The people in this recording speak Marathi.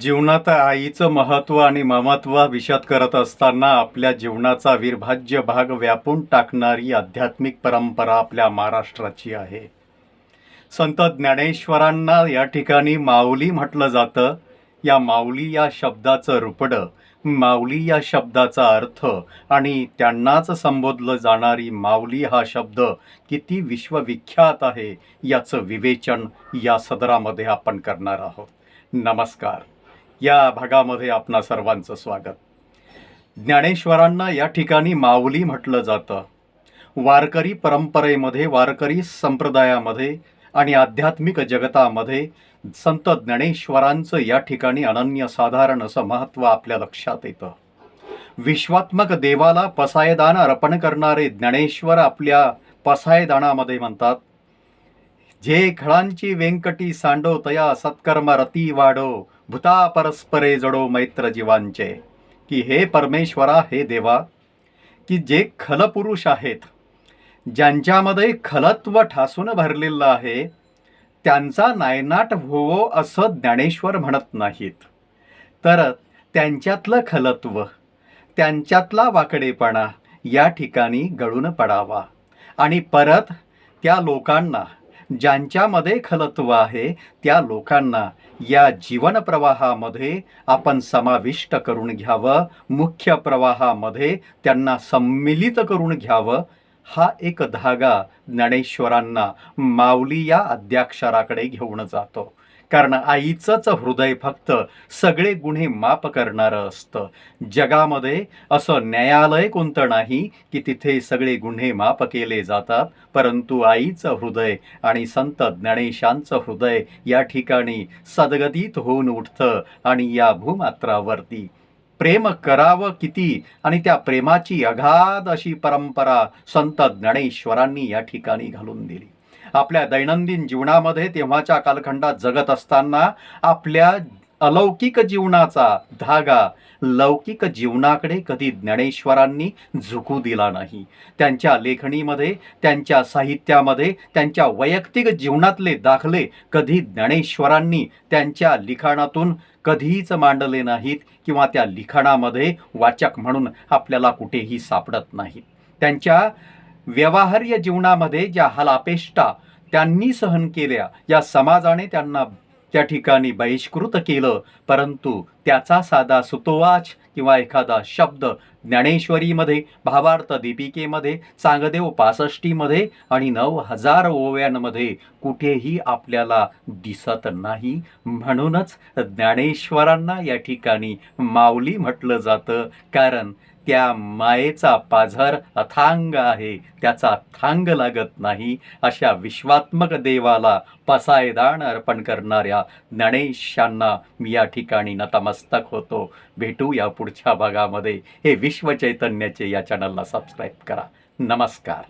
जीवनात आईचं महत्त्व आणि ममत्व विशद करत असताना आपल्या जीवनाचा विर्भाज्य भाग व्यापून टाकणारी आध्यात्मिक परंपरा आपल्या महाराष्ट्राची आहे. संत ज्ञानेश्वरांना या ठिकाणी माऊली म्हटलं जातं. या माऊली या शब्दाचं रुपडं माऊली या शब्दाचा अर्थ आणि त्यांनाच संबोधलं जाणारी माऊली हा शब्द किती विश्वविख्यात आहे याचं विवेचन या सदरामध्ये आपण करणार आहोत. नमस्कार. या भागामध्ये आपणा सर्वांचं स्वागत. ज्ञानेश्वरांना या ठिकाणी माऊली म्हटलं जातं. वारकरी परंपरेमध्ये वारकरी संप्रदायामध्ये आणि आध्यात्मिक जगतामध्ये संत ज्ञानेश्वरांचं या ठिकाणी अनन्यसाधारण असं महत्त्व आपल्या लक्षात येतं. विश्वात्मक देवाला पसायदान अर्पण करणारे ज्ञानेश्वर आपल्या पसायदानामध्ये म्हणतात जे खळांची वेंकटी सांडो तया सत्कर्म रती वाढो भूता परस्परे जडो मैत्र जीवांचे की हे परमेश्वरा हे देवा की जे खलपुरुष आहेत ज्यांच्यामध्ये खलत्व ठासून भरलेलं आहे त्यांचा नायनाट होवो असं ज्ञानेश्वर म्हणत नाहीत. तर त्यांच्यातलं खलत्व त्यांच्यातला वाकडेपणा या ठिकाणी गळून पडावा. आणि परत त्या लोकांना ज्यांच्यामध्ये खलत्व आहे त्या लोकांना या जीवन प्रवाहामध्ये आपण समाविष्ट करून घ्यावं मुख्य प्रवाहामध्ये त्यांना सम्मिलित करून घ्यावं. हा एक धागा ज्ञानेश्वरांना माऊली या अद्याक्षराकडे घेऊन जातो. कारण आईचंच हृदय फक्त सगळे गुन्हे माफ करणारं असतं. जगामध्ये असं न्यायालय कोणतं नाही की तिथे सगळे गुन्हे माफ केले जातात परंतु आईचं हृदय आणि संत ज्ञानेशांचं हृदय या ठिकाणी सदगतीत होऊन उठतं आणि या भूमात्रावरती. प्रेम करावं किती आणि त्या प्रेमाची अगाध अशी परंपरा संत ज्ञानेश्वरांनी या ठिकाणी घालून दिली. आपल्या दैनंदिन जीवनामध्ये तेव्हाच्या कालखंडात जगत असताना आपल्या अलौकिक जीवनाचा धागा लौकिक जीवनाकडे कधी ज्ञानेश्वरांनी झुकू दिला नाही. त्यांच्या लेखणीमध्ये त्यांच्या साहित्यामध्ये त्यांच्या वैयक्तिक जीवनातले दाखले कधी ज्ञानेश्वरांनी त्यांच्या लिखाणातून कधीच मांडले नाहीत किंवा त्या लिखाणामध्ये वाचक म्हणून आपल्याला कुठेही सापडत नाहीत. त्यांच्या व्यवहार्य जीवनामध्ये ज्या हलापेष्टा त्यांनी सहन केल्या या समाजाने त्यांना त्या ठिकाणी बहिष्कृत केलं परंतु त्याचा साधा सुतोवाच किंवा एखादा शब्द ज्ञानेश्वरीमध्ये भावार्थ दीपिकेमध्ये चांगदेव पासष्टीमध्ये आणि नऊ हजार ओव्यांमध्ये कुठेही आपल्याला दिसत नाही. म्हणूनच ज्ञानेश्वरांना या ठिकाणी माऊली म्हटलं जातं कारण त्या मायेचा पाझर अथांग आहे त्याचा थांग लागत नाही. अशा विश्वात्मक देवाला पसायदान अर्पण करणाऱ्या ज्ञानेशांना मी या ठिकाणी नतमस्तक होतो. भेटू या पुढच्या भागामध्ये. हे विश्व चैतन्याचे या चॅनलला सबस्क्राईब करा. नमस्कार.